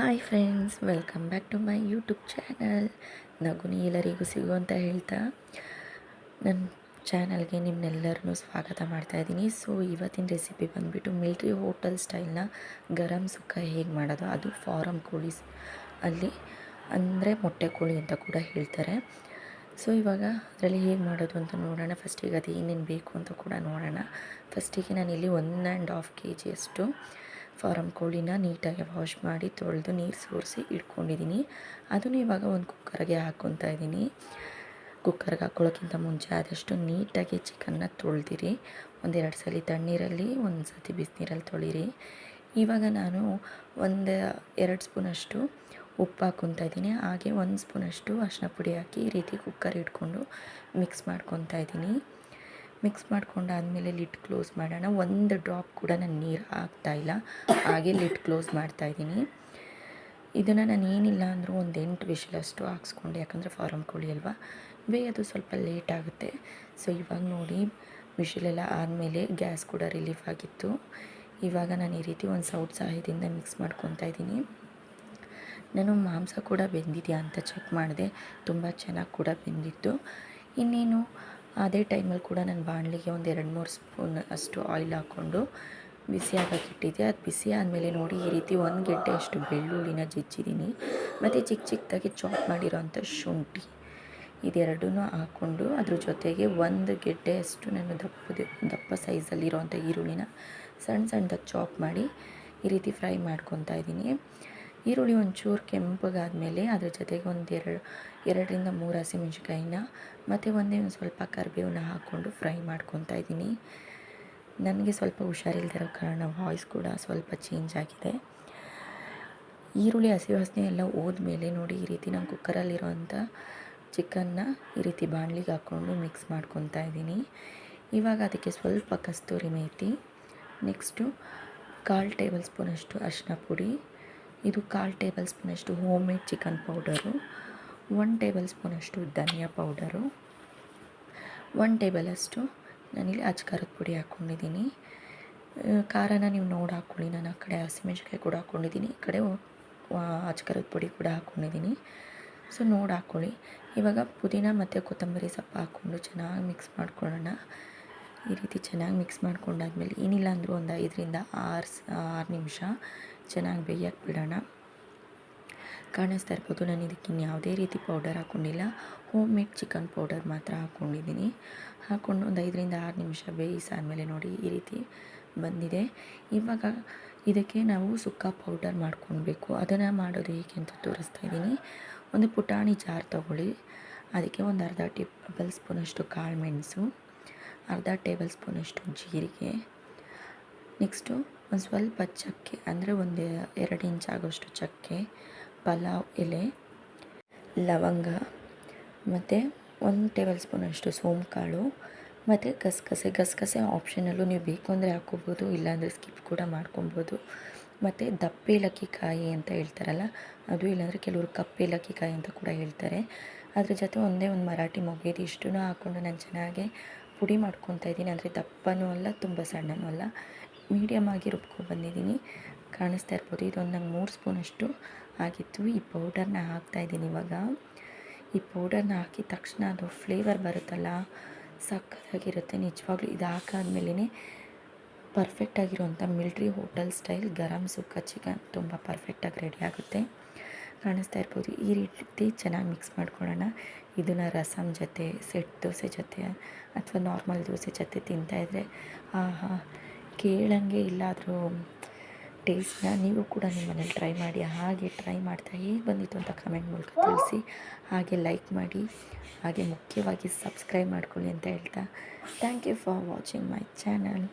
Hi friends, welcome back to my YouTube channel. ನಗುನಿ ಎಲ್ಲರಿಗೂ ಸಿಗು ಅಂತ ಹೇಳ್ತಾ ನನ್ನ ಚಾನಲ್ಗೆ ನಿಮ್ಮನ್ನೆಲ್ಲರನ್ನೂ ಸ್ವಾಗತ ಮಾಡ್ತಾಯಿದ್ದೀನಿ ಸೊ ಇವತ್ತಿನ ರೆಸಿಪಿ ಬಂದುಬಿಟ್ಟು ಮಿಲ್ಟ್ರಿ ಹೋಟೆಲ್ ಸ್ಟೈಲ್ನ ಗರಂ ಸುಕ್ಕ ಹೇಗೆ ಮಾಡೋದು, ಅದು ಫಾರಮ್ ಕೋಳಿ ಅಲ್ಲಿ ಅಂದರೆ ಮೊಟ್ಟೆ ಕೋಳಿ ಅಂತ ಕೂಡ ಹೇಳ್ತಾರೆ. ಸೊ ಇವಾಗ ಅದರಲ್ಲಿ ಹೇಗೆ ಮಾಡೋದು ಅಂತ ನೋಡೋಣ. ಫಸ್ಟಿಗೆ ಅದು ಏನೇನು ಬೇಕು ಅಂತ ಕೂಡ ನೋಡೋಣ. ಫಸ್ಟಿಗೆ ನಾನಿಲ್ಲಿ ಒನ್ ಆ್ಯಂಡ್ ಹಾಫ್ ಕೆ ಜಿಯಷ್ಟು ಫಾರಮ್ ಕೋಳಿನ ನೀಟಾಗಿ ವಾಶ್ ಮಾಡಿ ತೊಳೆದು ನೀರು ಸೋರಿಸಿ ಇಟ್ಕೊಂಡಿದ್ದೀನಿ. ಅದನ್ನು ಇವಾಗ ಒಂದು ಕುಕ್ಕರ್ಗೆ ಹಾಕ್ಕೊತಾ ಇದ್ದೀನಿ. ಕುಕ್ಕರ್ಗೆ ಹಾಕ್ಕೊಳ್ಳೋಕ್ಕಿಂತ ಮುಂಚೆ ಆದಷ್ಟು ನೀಟಾಗಿ ಚಿಕನ್ನ ತೊಳೆದಿರಿ. ಒಂದೆರಡು ಸಲ ತಣ್ಣೀರಲ್ಲಿ, ಒಂದು ಸತಿ ಬಿಸಿನೀರಲ್ಲಿ ತೊಳಿರಿ. ಇವಾಗ ನಾನು ಒಂದು ಎರಡು ಸ್ಪೂನಷ್ಟು ಉಪ್ಪು ಹಾಕ್ಕೊತಾ ಇದ್ದೀನಿ. ಹಾಗೆ ಒಂದು ಸ್ಪೂನಷ್ಟು ಅರಿಶಿನ ಪುಡಿ ಹಾಕಿ ಈ ರೀತಿ ಕುಕ್ಕರ್ ಇಟ್ಕೊಂಡು ಮಿಕ್ಸ್ ಮಾಡ್ಕೊತಾ ಇದ್ದೀನಿ. ಮಿಕ್ಸ್ ಮಾಡ್ಕೊಂಡಾದಮೇಲೆ ಲಿಟ್ ಕ್ಲೋಸ್ ಮಾಡೋಣ. ಒಂದು ಡ್ರಾಪ್ ಕೂಡ ನಾನು ನೀರು ಹಾಕ್ತಾಯಿಲ್ಲ ಹಾಗೆ ಲಿಟ್ ಕ್ಲೋಸ್ ಮಾಡ್ತಾಯಿದ್ದೀನಿ ಇದನ್ನು ನಾನು ಏನಿಲ್ಲ ಅಂದರೂ ಒಂದು ಎಂಟು ವಿಷಲಷ್ಟು ಹಾಕ್ಸ್ಕೊಂಡೆ. ಯಾಕಂದರೆ ಫಾರಮ್ ಕೋಳಿ ಅಲ್ವಾ? ಬೇಯೋದು ಸ್ವಲ್ಪ ಲೇಟ್ ಆಗುತ್ತೆ. ಸೊ ಇವಾಗ ನೋಡಿ ವಿಷಲೆಲ್ಲ ಆದಮೇಲೆ ಗ್ಯಾಸ್ ಕೂಡ ರಿಲೀಫ್ ಆಗಿತ್ತು. ಇವಾಗ ನಾನು ಈ ರೀತಿ ಒಂದು ಸೌಟ್ ಸಹಾಯದಿಂದ ಮಿಕ್ಸ್ ಮಾಡ್ಕೊತಾ ಇದ್ದೀನಿ. ನಾನು ಮಾಂಸ ಕೂಡ ಬೆಂದಿದೆಯಾ ಅಂತ ಚೆಕ್ ಮಾಡಿದೆ. ತುಂಬ ಚೆನ್ನಾಗಿ ಕೂಡ ಬೆಂದಿತ್ತು. ಇನ್ನೇನು ಅದೇ ಟೈಮಲ್ಲಿ ಕೂಡ ನಾನು ಬಾಣಲಿಗೆ ಒಂದು ಎರಡು ಮೂರು ಸ್ಪೂನ್ ಅಷ್ಟು ಆಯಿಲ್ ಹಾಕ್ಕೊಂಡು ಬಿಸಿ ಅದು ಬಿಸಿ ಆದಮೇಲೆ ನೋಡಿ ಈ ರೀತಿ ಒಂದು ಗೆಡ್ಡೆ ಅಷ್ಟು ಬೆಳ್ಳುಳ್ಳಿನ ಜಿಜ್ಜಿದ್ದೀನಿ. ಮತ್ತು ಚಿಕ್ಕ ಚಿಕ್ಕದಾಗಿ ಚಾಪ್ ಮಾಡಿರೋಂಥ ಶುಂಠಿ ಇದೆರಡೂ ಹಾಕ್ಕೊಂಡು ಅದ್ರ ಜೊತೆಗೆ ಒಂದು ಗೆಡ್ಡೆ ಅಷ್ಟು ನಾನು ದಪ್ಪದ ದಪ್ಪ ಸೈಜಲ್ಲಿರೋಂಥ ಈರುಳ್ಳಿನ ಸಣ್ಣ ಸಣ್ಣದಾಗಿ ಚಾಪ್ ಮಾಡಿ ಈ ರೀತಿ ಫ್ರೈ ಮಾಡ್ಕೊತಾ ಇದ್ದೀನಿ. ಈರುಳ್ಳಿ ಒಂಚೂರು ಕೆಂಪಗಾದಮೇಲೆ ಅದ್ರ ಜೊತೆಗೆ ಒಂದು ಎರಡು, ಎರಡರಿಂದ ಮೂರು ಹಸಿಮೆಣ್ಸಿಕಾಯಿನ ಮತ್ತು ಒಂದೇ ಒಂದು ಸ್ವಲ್ಪ ಕರಿಬೇವನ್ನ ಹಾಕ್ಕೊಂಡು ಫ್ರೈ ಮಾಡ್ಕೊತಾ ಇದ್ದೀನಿ. ನನಗೆ ಸ್ವಲ್ಪ ಹುಷಾರಿಲ್ದಿರೋ ಕಾರಣ ವಾಯ್ಸ್ ಕೂಡ ಸ್ವಲ್ಪ ಚೇಂಜ್ ಆಗಿದೆ. ಈರುಳ್ಳಿ, ಹಸಿ ವಾಸನೆ ಎಲ್ಲ ಹೋದ್ಮೇಲೆ ನೋಡಿ, ಈ ರೀತಿ ನಾನು ಕುಕ್ಕರಲ್ಲಿರೋಂಥ ಚಿಕನ್ನ ಈ ರೀತಿ ಬಾಣಲಿಗೆ ಹಾಕ್ಕೊಂಡು ಮಿಕ್ಸ್ ಮಾಡ್ಕೊತಾ ಇದ್ದೀನಿ. ಇವಾಗ ಅದಕ್ಕೆ ಸ್ವಲ್ಪ ಕಸ್ತೂರಿ ಮೇಥಿ ನೆಕ್ಸ್ಟು ಕಾಲು ಟೇಬಲ್ ಸ್ಪೂನಷ್ಟು ಅರಿಶಿನ ಪುಡಿ ಇದು ಕಾಲು ಟೇಬಲ್ ಸ್ಪೂನಷ್ಟು home made chicken powder, one table ಸ್ಪೂನಷ್ಟು ಧನಿಯಾ ಪೌಡರು, ಒನ್ ಟೇಬಲಷ್ಟು ನಾನಿಲ್ಲಿ ಅಜ್ಕಾರದ ಪುಡಿ ಹಾಕ್ಕೊಂಡಿದ್ದೀನಿ. ಖಾರನ ನೀವು ನೋಡಿ ಹಾಕ್ಕೊಳ್ಳಿ, ನಾನು ಆ ಕಡೆ ಹಸಿಮೆಣ್ಸಿಕಾಯಿ ಕೂಡ ಹಾಕ್ಕೊಂಡಿದ್ದೀನಿ, ಈ ಕಡೆ ಅಜ್ಕಾರದ ಪುಡಿ ಕೂಡ ಹಾಕ್ಕೊಂಡಿದ್ದೀನಿ. ಸೊ, ನೋಡಿ ಹಾಕ್ಕೊಳ್ಳಿ. ಇವಾಗ ಪುದೀನ ಮತ್ತು ಕೊತ್ತಂಬರಿ ಸೊಪ್ಪು ಹಾಕ್ಕೊಂಡು ಚೆನ್ನಾಗಿ ಮಿಕ್ಸ್ ಮಾಡ್ಕೊಳ್ಳೋಣ. ಈ ರೀತಿ ಚೆನ್ನಾಗಿ ಮಿಕ್ಸ್ ಮಾಡ್ಕೊಂಡಾದ್ಮೇಲೆ ಏನಿಲ್ಲ ಅಂದರೂ ಒಂದು ಐದರಿಂದ ಆರು ಆರು ನಿಮಿಷ ಚೆನ್ನಾಗಿ ಬೇಯಕ್ಕೆ ಬಿಡೋಣ. ಕಾಣಿಸ್ತಾ ಇರ್ಬೋದು, ನಾನು ಇದಕ್ಕೆ ಯಾವುದೇ ರೀತಿ ಪೌಡರ್ ಹಾಕ್ಕೊಂಡಿಲ್ಲ ಹೋಮ್ ಮೇಡ್ ಚಿಕನ್ ಪೌಡರ್ ಮಾತ್ರ ಹಾಕ್ಕೊಂಡಿದ್ದೀನಿ ಹಾಕ್ಕೊಂಡು ಒಂದು ಐದರಿಂದ ಆರು ನಿಮಿಷ ಬೇಯಿಸಾದಮೇಲೆ ನೋಡಿ ಈ ರೀತಿ ಬಂದಿದೆ. ಇವಾಗ ಇದಕ್ಕೆ ನಾವು ಸುಕ್ಕ ಪೌಡರ್ ಮಾಡ್ಕೊಳ್ಬೇಕು ಅದನ್ನು ಮಾಡೋದು ಹೇಗೆ ಅಂತ ತೋರಿಸ್ತಾ ಇದ್ದೀನಿ. ಒಂದು ಪುಟಾಣಿ ಜಾರ್ ತೊಗೊಳ್ಳಿ. ಅದಕ್ಕೆ ಒಂದು ಅರ್ಧ ಟೇಬಲ್ ಸ್ಪೂನಷ್ಟು ಕಾಳು ಮೆಣಸು. ಅರ್ಧ ಟೇಬಲ್ ಸ್ಪೂನಷ್ಟು ಜೀರಿಗೆ. ನೆಕ್ಸ್ಟು ಒಂದು ಸ್ವಲ್ಪ ಚಕ್ಕೆ, ಅಂದರೆ ಒಂದು ಎರಡು ಇಂಚ್ ಆಗೋಷ್ಟು ಚಕ್ಕೆ, ಪಲಾವ್, ಎಲೆ, ಲವಂಗ, ಮತ್ತು ಒಂದು ಟೇಬಲ್ ಸ್ಪೂನಷ್ಟು ಸೋಂಕಾಳು, ಮತ್ತು ಗಸಗಸೆ ಗಸಗಸೆ ಆಪ್ಷನಲ್ಲೂ ನೀವು ಬೇಕು ಅಂದರೆ ಹಾಕ್ಕೋಬೋದು, ಇಲ್ಲಾಂದರೆ ಸ್ಕಿಪ್ ಕೂಡ ಮಾಡ್ಕೊಬೋದು. ಮತ್ತು ದಪ್ಪೇಲಕ್ಕಿ ಕಾಯಿ ಅಂತ ಹೇಳ್ತಾರಲ್ಲ, ಅದು ಇಲ್ಲಾಂದರೆ ಕೆಲವರು ಕಪ್ಪೇಲಕ್ಕಿ ಕಾಯಿ ಅಂತ ಕೂಡ ಹೇಳ್ತಾರೆ. ಅದ್ರ ಜೊತೆ ಒಂದೇ ಒಂದು ಮರಾಠಿ ಮೊಗ್ಗೇದು ಇಷ್ಟೂ ಹಾಕ್ಕೊಂಡು ನಾನು ಚೆನ್ನಾಗಿ ಪುಡಿ ಮಾಡ್ಕೊತಾ ಇದ್ದೀನಿ. ಅಂದರೆ ದಪ್ಪನೂ ಅಲ್ಲ, ತುಂಬ ಸಣ್ಣನೂ ಅಲ್ಲ. ಮೀಡಿಯಮ್ ಆಗಿ ರುಬ್ಕೊಂಡು ಬಂದಿದ್ದೀನಿ. ಕಾಣಿಸ್ತಾ ಇರ್ಬೋದು, ಇದೊಂದು ನಂಗೆ ಮೂರು ಸ್ಪೂನಷ್ಟು ಆಗಿತ್ತು. ಈ ಪೌಡರ್ನ ಹಾಕ್ತಾಯಿದ್ದೀನಿ ಇವಾಗ. ಈ ಪೌಡರ್ನ ಹಾಕಿದ ತಕ್ಷಣ ಅದು ಫ್ಲೇವರ್ ಬರುತ್ತಲ್ಲ, ಸಕ್ಕತ್ತಾಗಿರುತ್ತೆ. ನಿಜವಾಗ್ಲೂ ಇದು ಹಾಕಾದ್ಮೇಲೆ ಪರ್ಫೆಕ್ಟಾಗಿರುವಂಥ ಮಿಲ್ಟ್ರಿ ಹೋಟೆಲ್ ಸ್ಟೈಲ್ ಗರಂ ಸುಕ್ಕ ಚಿಕನ್, ತುಂಬ ಪರ್ಫೆಕ್ಟಾಗಿ ರೆಡಿ ಆಗುತ್ತೆ. ಕಾಣಿಸ್ತಾ ಇರ್ಬೋದು. ಈ ರೀತಿ ಚೆನ್ನಾಗಿ ಮಿಕ್ಸ್ ಮಾಡ್ಕೊಳ್ಳೋಣ. ಇದನ್ನು ರಸಮ್ ಜೊತೆ, ಸೆಟ್ ದೋಸೆ ಜೊತೆ ಅಥವಾ ನಾರ್ಮಲ್ ದೋಸೆ ಜೊತೆ ತಿಂತಾಯಿದ್ರೆ ಆಹಾ, ಕೇಳಂಗೆ ಇಲ್ಲಾದರೂ ಟೇಸ್ಟ್ನ ನೀವು ಕೂಡ ನಿಮ್ಮ ಮನೇಲಿ ಟ್ರೈ ಮಾಡಿ, ಹಾಗೆ ಟ್ರೈ ಮಾಡ್ತಾ ಹೇಗೆ ಬಂದಿತ್ತು ಅಂತ ಕಮೆಂಟ್ ಮೂಲಕ ತಿಳಿಸಿ. ಹಾಗೆ ಲೈಕ್ ಮಾಡಿ, ಹಾಗೆ ಮುಖ್ಯವಾಗಿ ಸಬ್ಸ್ಕ್ರೈಬ್ ಮಾಡ್ಕೊಳ್ಳಿ ಅಂತ ಹೇಳ್ತಾ. Thank you for watching my channel